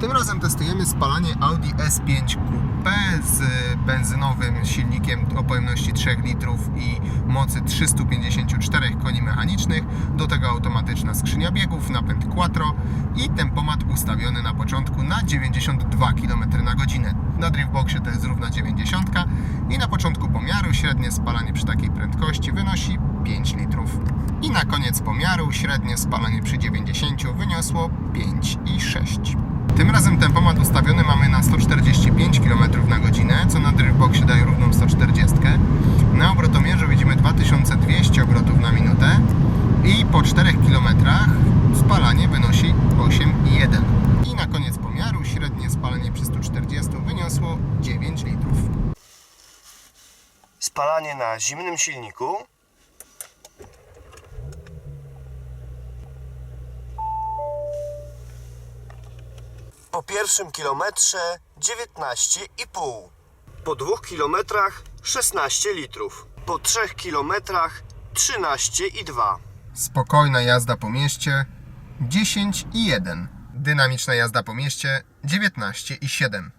Tym razem testujemy spalanie Audi S5 Coupe z benzynowym silnikiem o pojemności 3 litrów i mocy 354 koni mechanicznych. Do tego automatyczna skrzynia biegów, napęd quattro i tempomat ustawiony na początku na 92 km na godzinę. Na driftboxie to jest równa 90 i na początku pomiaru średnie spalanie przy takiej prędkości wynosi 5 litrów. I na koniec pomiaru średnie spalanie przy 90 wyniosło 5,6. Tym razem tempomat ustawiony mamy na 145 km na godzinę, co na driftboxie daje równą 140. Na obrotomierzu widzimy 2200 obrotów na minutę i po 4 km spalanie wynosi 8,1. I na koniec pomiaru średnie spalanie przy 140 wyniosło 9 litrów. Spalanie na zimnym silniku. Po pierwszym kilometrze 19,5. Po dwóch kilometrach 16 litrów. Po trzech kilometrach 13,2. Spokojna jazda po mieście 10 i 1. Dynamiczna jazda po mieście 19 i 7.